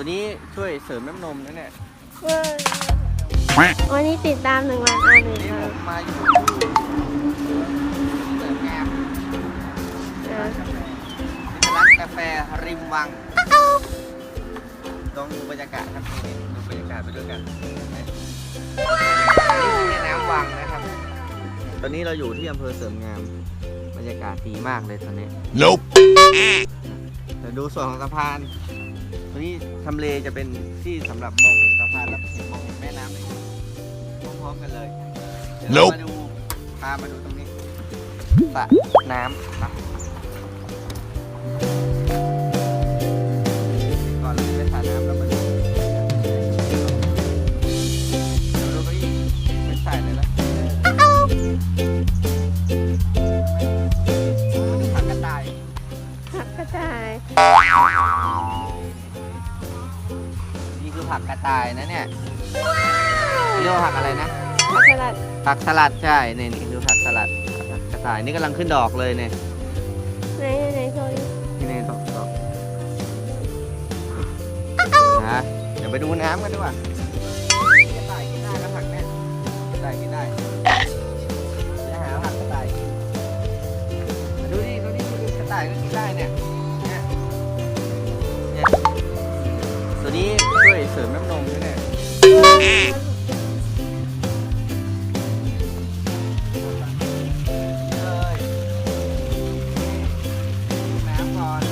ตัวนี้ช่วยเสริมน้ำนมนะเนี่ยเว้ยวันนี้ติดตามหนึ่งล้านอันหนึ่งนี่คผรับมมาอยู่เสริมงามอ่าร้านกาแฟริมวังลองดูบรรยากาศครับนี่ดูบรรยากาศไปด้วยกันนี่แม่น้ำวังนะครับ ตอนนี้เราอยู่ที่อำเภอเสริมงาม บรรยากาศดีมากเลยตอนนี้ Nope. แต่ดูส่วนของสะพานตรงนี้ทำเลจะเป็นที่สำหรับมองเห็นสะพานแล้วเห็นมองเห็นแม่น้ำเลยพร้อมๆกันเลยเดี๋ยวเรา Nope มาดูพามาดูตรงนี้สระน้ำนะ นี่คือผักกระต่ายนะเนี่ยเรียกว่าผักอะไรนะผักสลัดผักสลัดใช่นี่นี่คือผักสลัดผักกระต่ายนี่กำลังขึ้นดอกเลยเนี่ยไหนไหนไหนโชว์ดินี่นี่ดอกดอกนะเดี๋ยวไปดูน้ำกันดีกว่ากระต่ายกินได้นะผักเนี่ยกระต่ายกินได้จะหาผักกระต่ายกินมาดูดิดูดิดูดิกระต่ายก็กินได้เนี่ยเนี่ยเนี่ย นี้ช่วยเสริมน้ำนมด้วยเนี่ยเลยน้ำก่อน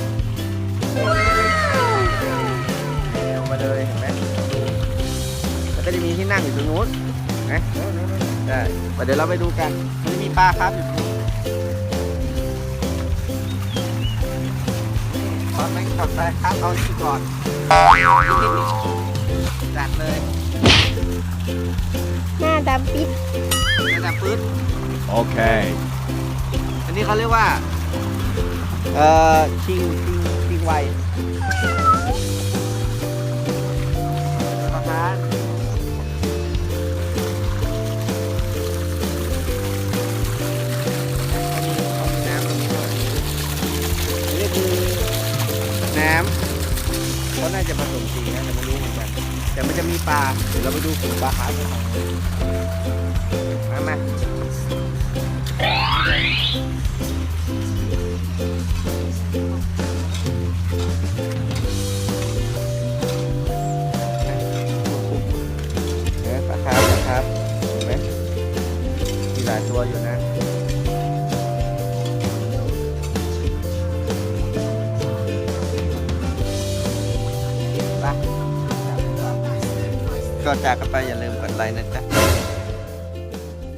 ลงมาเลยเห็นไหมแล้วก็จะมีที่นั่งอยู่ตรงนู้นนะได้เดี๋ยวเราไปดูกันมันมีปลาครับอยู่ตรงนู้นตอนไปขับไปครับเอาที่ก่อน จัดเลยหน้าดำปิดระดับปื๊ด Okay. อันนี้เขาเรียกว่า เอ่อ ชิง ชิง ชิงไว น่าจะผสมสีนะแต่ไม่รู้เหมือนกันแต่มันจะมีปลาเดี๋ยวเราไปดูฝูงปลาคาร์ฟกันมามา ก่อนจากกันไปอย่าลืมกดไลค์นะจ๊ะ